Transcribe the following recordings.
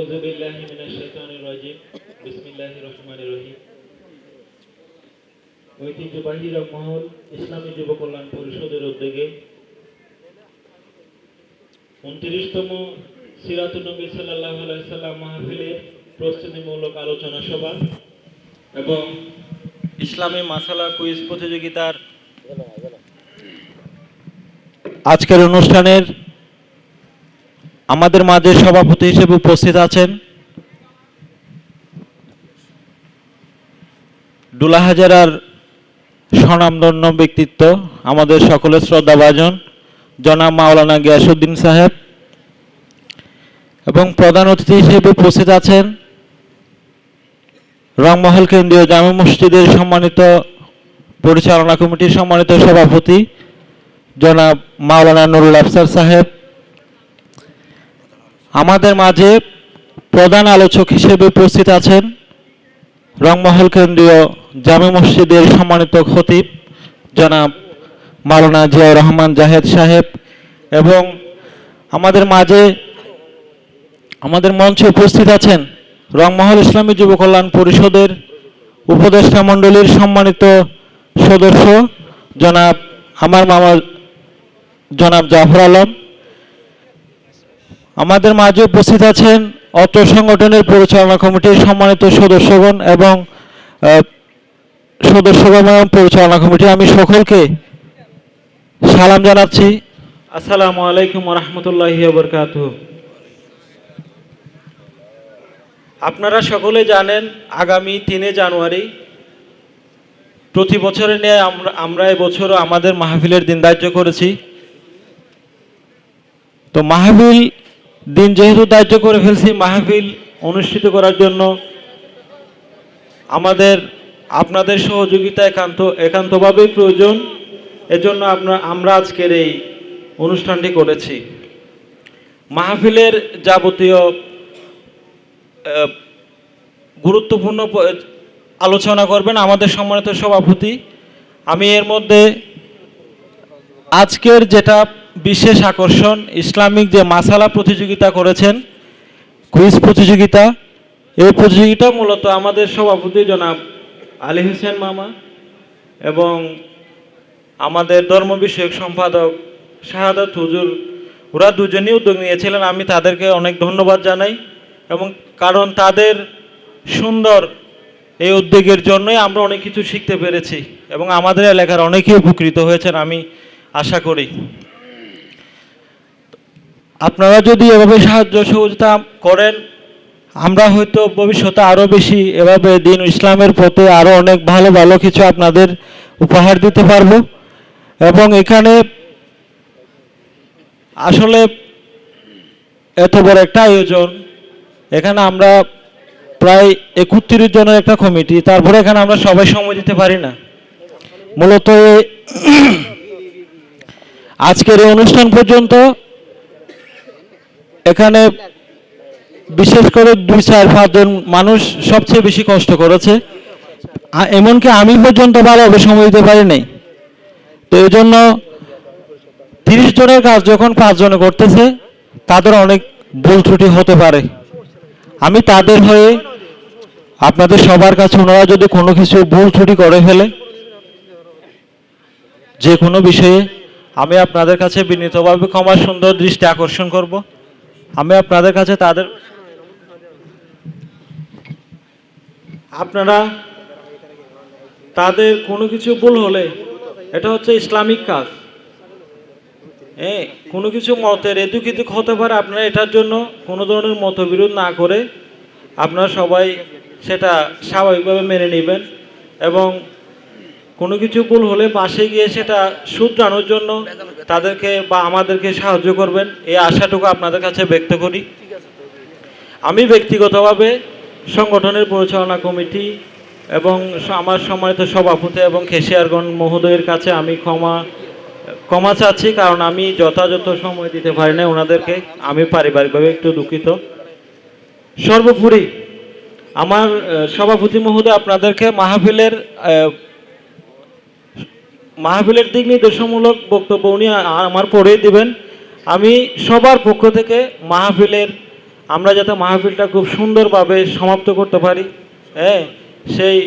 আউযু বিল্লাহি মিনাশ শাইতানির রাজিম বিসমিল্লাহির রহমানির রহিম ঐতিহ্যবাহী রকমহল ইসলামী যুব কল্যাণ পরিষদের উদ্যোগে উনত্রিশতম সিরাতুল নবী সাল্লাহ সাল্লাম মাহফিলের প্রস্তুতিমূলক আলোচনা সভা এবং ইসলামী মাসালা কুইজ প্রতিযোগিতার আজকের অনুষ্ঠানের আমাদের মাঝে সভাপতি হিসেবে উপস্থিত আছেন ডুলাহাজারার স্বনামধন্য ব্যক্তিত্ব, আমাদের সকলের শ্রদ্ধাভাজন জনাব মাওলানা গিয়াসুদ্দিন সাহেব এবং প্রধান অতিথি হিসেবে উপস্থিত আছেন রংমহল কেন্দ্রীয় জামে মসজিদের সম্মানিত পরিচালনা কমিটির সম্মানিত সভাপতি জনাব মাওলানা নুরুল আফসার সাহেব আমাদের মাঝে প্রধান আলোচক হিসেবে উপস্থিত আছেন রংমহল কেন্দ্রীয় জামে মসজিদের সম্মানিত খতিব জনাব মাওলানা জিয়াউর রহমান জাহেদ সাহেব এবং আমাদের মাঝে, আমাদের মঞ্চে উপস্থিত আছেন রংমহল ইসলামী যুব কল্যাণ পরিষদের উপদেষ্টা মণ্ডলীর সম্মানিত সদস্য জনাব, আমার মামা জনাব জাফর আলম। আমাদের মাঝে উপস্থিত আছেন অত্র সংগঠনের পরিচালনা কমিটির সম্মানিত সদস্যগণ এবং সদস্যগণ এবং পরিচালনা কমিটি। আমি সকলকে সালাম জানাচ্ছি। আসসালামু আলাইকুম রহমতুল্লাহি বরকাত আপনারা সকলে জানেন, আগামী তিনে জানুয়ারি প্রতি বছরে নিয়ে আমরা আমরা এবছরও আমাদের মাহফিলের দিন ধার্য করেছি। তো মাহফিল দিন যেহেতু দায়িত্ব করে ফেলছি মাহফিল অনুষ্ঠিত করার জন্য, আমাদের, আপনাদের সহযোগিতা একান্ত, একান্তভাবেই প্রয়োজন। এজন্য আপনার আমরা আজকের এই অনুষ্ঠানটি করেছি। মাহফিলের যাবতীয় গুরুত্বপূর্ণ আলোচনা করবেন আমাদের সম্মানিত সভাপতি। আমি এর মধ্যে আজকের যেটা বিশেষ আকর্ষণ, ইসলামিক যে মাসালা প্রতিযোগিতা করেছেন কুইজ প্রতিযোগিতা, এই প্রতিযোগিতা মূলত আমাদের সভাপতি জনাব আলী হোসেন মামা এবং আমাদের ধর্ম বিষয়ক সম্পাদক শাহাদাত হুজুর, ওরা দুজনেই উদ্যোগ নিয়েছিলেন। আমি তাদেরকে অনেক ধন্যবাদ জানাই এবং কারণ তাদের সুন্দর এই উদ্যোগের জন্যই আমরা অনেক কিছু শিখতে পেরেছি এবং আমাদের এলাকার অনেকেই উপকৃত হয়েছেন আমি আশা করি। আপনারা যদি এভাবে সাহায্য সহযোগিতা করেন, আমরা হয়তো ভবিষ্যতে আরও বেশি এভাবে দিন ইসলামের পথে আরও অনেক ভালো ভালো কিছু আপনাদের উপহার দিতে পারব। এবং এখানে আসলে এত বড় একটা আয়োজন, এখানে আমরা প্রায় একত্রিশ জনের একটা কমিটি, তারপরে এখানে আমরা সবাই সময় দিতে পারি না। মূলত আজকের এই অনুষ্ঠান পর্যন্ত এখানে বিশেষ করে দুই চার পাঁচজন মানুষ সবচেয়ে বেশি কষ্ট করেছে। এমনকি আমি পর্যন্ত ভালোভাবে সময় দিতে পারি নাই তো এই জন্য তিরিশ জনের কাজ যখন পাঁচজনে করতেছে, তাদের অনেক ভুল ত্রুটি হতে পারে। আমি তাদের হয়ে আপনাদের সবার কাছে ওনারা যদি কোনো কিছু ভুল ত্রুটি করে ফেলে, যে কোনো বিষয়ে আমি আপনাদের কাছে বিনীতভাবে ক্ষমা সুন্দর দৃষ্টি আকর্ষণ করব। আমি আপনাদের কাছে তাদের আপনারা তাদের কোনো কিছু ভুল হলে এটা হচ্ছে ইসলামিক কাজ। হ্যাঁ কোনো কিছু মতের এদিক হতে পারে, আপনারা এটার জন্য কোনো ধরনের মতবিরোধ না করে আপনারা সবাই সেটা স্বাভাবিকভাবে মেনে নেবেন এবং কোনো কিছু ভুল হলে পাশে গিয়ে সেটা শুধরানোর জন্য তাদেরকে বা আমাদেরকে সাহায্য করবেন। এই আশাটুকু আপনাদের কাছে ব্যক্ত করি। আমি ব্যক্তিগতভাবে সংগঠনের পরিচালনা কমিটি এবং আমার সম্মানিত সভাপতি এবং খেশিয়ারগণ মহোদয়ের কাছে আমি ক্ষমা ক্ষমা চাচ্ছি কারণ আমি যথাযথ সময় দিতে পারি না ওনাদেরকে। আমি পারিবারিকভাবে একটু দুঃখিত। সর্বোপরি আমার সভাপতি মহোদয় আপনাদেরকে মাহফিলের মাহফিলের দিক নির্দেশমূলক বক্তব্য উনি আমার পরে দিবেন। আমি সবার পক্ষ থেকে মাহফিলের, আমরা যাতে মাহফিলটা খুব সুন্দরভাবে সমাপ্ত করতে পারি হ্যাঁ সেই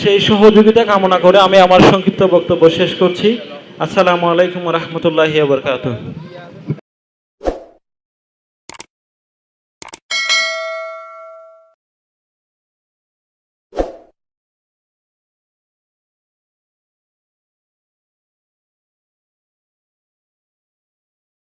সেই সহযোগিতা কামনা করে আমি আমার সংক্ষিপ্ত বক্তব্য শেষ করছি। আসসালামু আলাইকুম রহমতুল্লাহ বরকাত